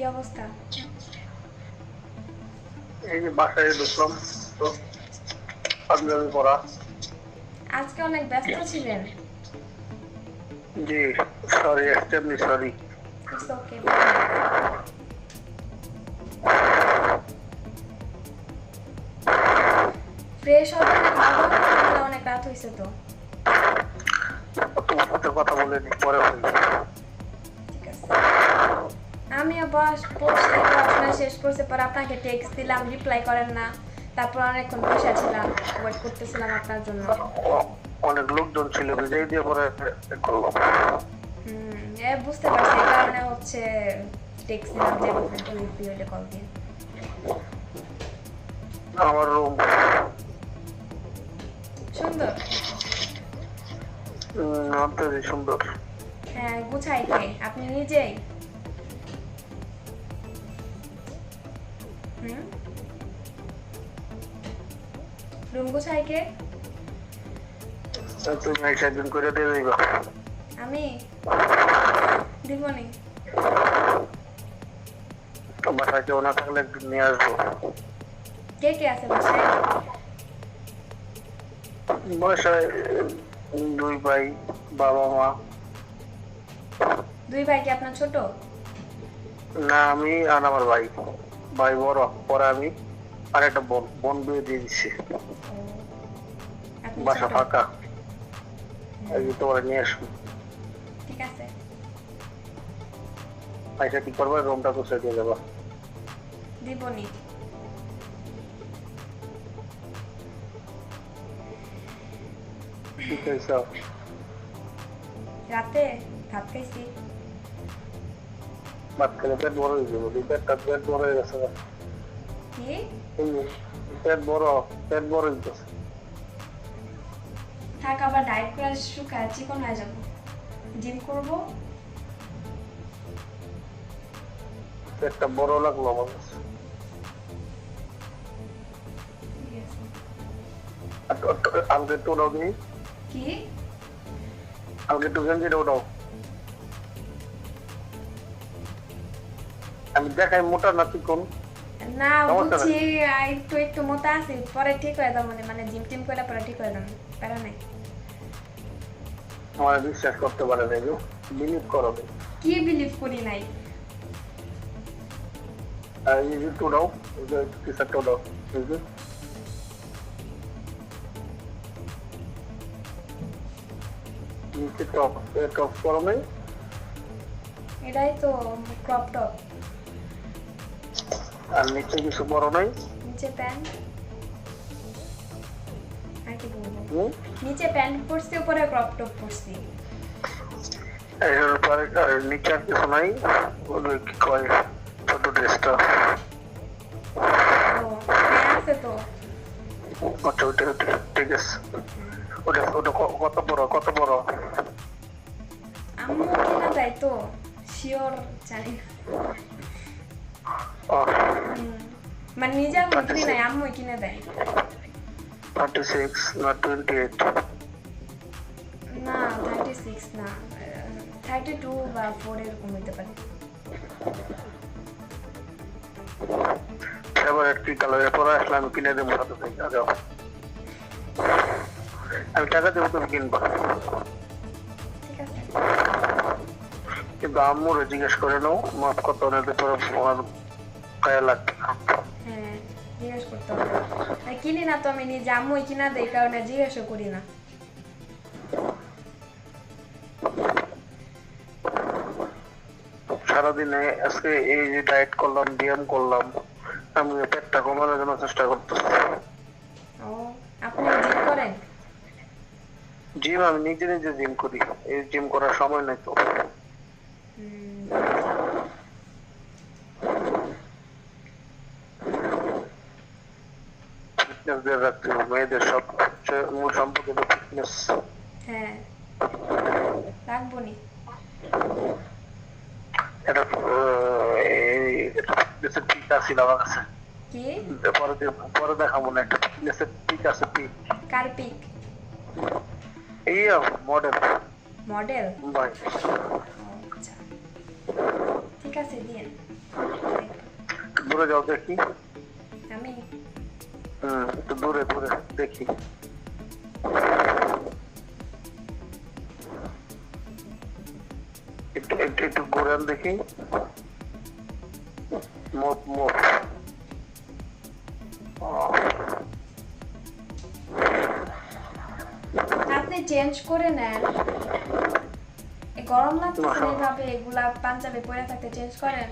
কি অবস্থা? এই যে বাসায় ঢুকলাম তো পাঞ্জাবি পরা। আজকে অনেক ব্যস্ত ছিলেন? জি sorry extremely sorry okay fresh হবে অনেক রাত হয়েছে তো। তোমার সাথে কথা বলে নি পরে আছে আমি আবার পড়ছি পড়াশোনা শেষ করতে পর আপনাকে টেক্সট দিলাম রিপ্লাই করেন না। তারপর অনেকক্ষণ বসে ছিলাম ওয়েট করতেছিলাম আপনার জন্য। অনেক লোকজন ছিল বিজয় দিয়ে পরে করলাম। হুম এ বুঝতে পারছি এই কারণে হচ্ছে টেক্সট দিলাম যে তুমি ফ্রি হলে কল দিন আমার রুম সুন্দর? অন্তরে সুন্দর। হ্যাঁ গুছাই কে আপনি নিজেই? রুম গুছাই কে তুমি এক একদিন করে দিয়ে দিবা। আমি? দিবনি বাসায় কেউ না থাকলে একদিন নিয়ে আসব। কে কে আছে বাসায়? বাসায় দুই ভাই বাবা মা। দুই ভাই কি আপনার ছোট? না আমি আর আমার ভাই। ভাই বড় পরে আমি আর একটা বোন বোন বিয়ে দিয়ে দিচ্ছি বাসা ফাঁকা। এই যে তোমার নিয়ে আসব ঠিক আছে। পয়সা কি করবে? রুমটা তো গুছিয়ে দিয়ে দেবো দিবনি ঠিক আছে রাতে ভাত খাইছি। ভাত খেলে পেট বড় হয়ে যাব পেটটা পেট বড় হয়ে গেছে পেট বড় পেট বড় হয়ে গেছে থাক আবার ডায়েট করে শুকায় চিকন হয়ে যাব জিম করব পেটটা বড় লাগল আমার কাছে আমাকে একটু উঠাও দিই কি আমাকে একটু গেঞ্জিটা উঠাও আমি দেখাই মোটা না চিকন? না বুঝছি একটু একটু মোটা আছে পরে ঠিক হয়ে যাব মানে মানে জিম টিম করে পরে ঠিক হয়ে যাব প্যারা নাই। আমার বিশ্বাস করতে পারে না বিলিভ করো। কি বিলিভ করি নাই? আর যে টি উঠাও এই যে। নিচে টপ টপ করো নাই? এটাই তো ক্রপ টপ আর নিচে কিছু বড় নাই। নিচে প্যান্ট আর কি বলব? নিচে প্যান্ট পরছি উপরে ক্রপ টপ পরছি এর পরে নিচে আর কিছু নাই। ওই কি কয়? ছোট ড্রেসটা। হ্যাঁ আছে তো। আচ্ছা ওটা ঠিক আছে। ওটা ওটা কত বড় কত বড়? আম্মু কিনা দেয় তো? শিওর জানি না। মানে নিজে আমি কিনি নাই আম্মু কিনে দেয় থার্টি সিক্স না টোয়েন্টি এইট না থার্টি সিক্স না থার্টি টু বা ফোর এরকম হইতে পারে ফেভারিট কি কালারের পরে আসলে আমি কিনে দেবো সাথে থেকে যাও আমি টাকা দেবো তুমি কিনবা কিন্তু আম্মুরে জিজ্ঞেস করে নাও মাপ কত নিতে পরে গায়ে লাগবে না। হ্যাঁ জিজ্ঞেস করতে হবে আর কিনি না তো আমি নিজে আম্মুই কিনা দেয় এই কারণে জিজ্ঞাসা করি না সারাদিনে আজকে এই যে ডায়েট করলাম ব্যায়াম করলাম আমি পেটটা কমানোর জন্য চেষ্টা করতেছি ও আপনি জিম করেন জিম আমি নিজে নিজে জিম করি এই জিম করার সময় নাই তো ফিটনেস দিয়ে রাখতে হবে মেয়েদের সব সবচেয়ে মূল সম্পর্ক তো ফিটনেস হ্যাঁ রাখব নি এটা ফিটনেসের পিক আছে আমার কাছে কি পরে পরে দেখাবো না একটা ফিটনেসের পিক আছে পিক কার্পিক এই মডেল মডেল ঠিক আছে দিয়েন দূরে যাও দেখি আমি হুম একটু দূরে দূরে দেখি। একটু একটু একটু ঘুরান দেখি। মুখ মুখ আপনি চেঞ্জ করে নেন। গরম লাগতেছে না। এইভাবে এগুলা পাঞ্জাবি পরে থাকতে চেঞ্জ করেন?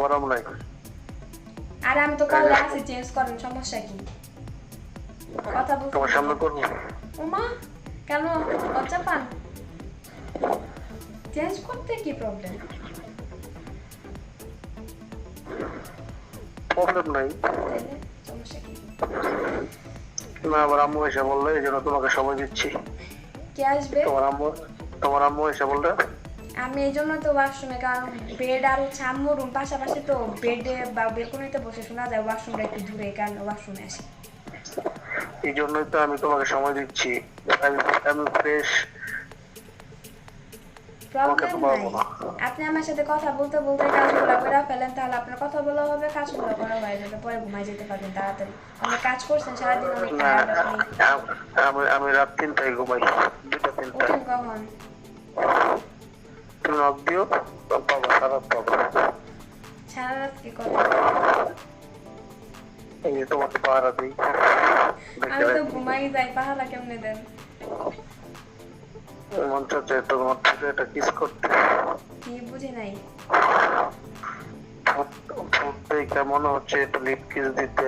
গরম নাই। আর আমি তো কালে আছি চেঞ্জ করেন সমস্যা কি? কথা তোমার সামনে করব। ওমা কেন? লজ্জা পান? চেঞ্জ করতে কি প্রবলেম প্রবলেম নাই। সমস্যা কি? না আবার আম্মু এসে বলল এই জন্য তোমাকে সময় দিচ্ছি। কে আসবে? তোমার আম্মু তোমার আম্মু এসে বলল আমি এই জন্য তো ওয়াশরুমে কারণ বেড আর হচ্ছে আম্মু রুম পাশাপাশি তো বেডে বা বেলকনিতে বসে শোনা যায় ওয়াশরুমটা একটু দূরে কারণে ওয়াশরুমে আসি। এই জন্যই তো আমি তোমাকে সময় দিচ্ছি। আমি আমি ফ্রেশ প্রবলেম নাই। আপনি আমার সাথে কথা বলতে বলতে কাজগুলো করে ফেলেন তাহলে আপনার কথা বলা হবে কাজগুলো করা হয়ে যাবে পরে ঘুমাই যেতে পারবেন তাড়াতাড়ি। আপনি কাজ করছেন সারাদিন অনেক আম- আমি রাত তিনটায় ঘুমাই দুটা তিনটায়। কখন? নক দিও পাবা সারা পাবা। সারা রাত কি করেন এই তোমাকে পাহারা দিই। আমি তো ঘুমাই যাই পাহারা কেমনে দেন? মন চাচ্ছে তোমার থেকে একটা কিস করতে। কি বুঝি নাই। দেখে মনে হচ্ছে একটু লিপ কিস দিতে।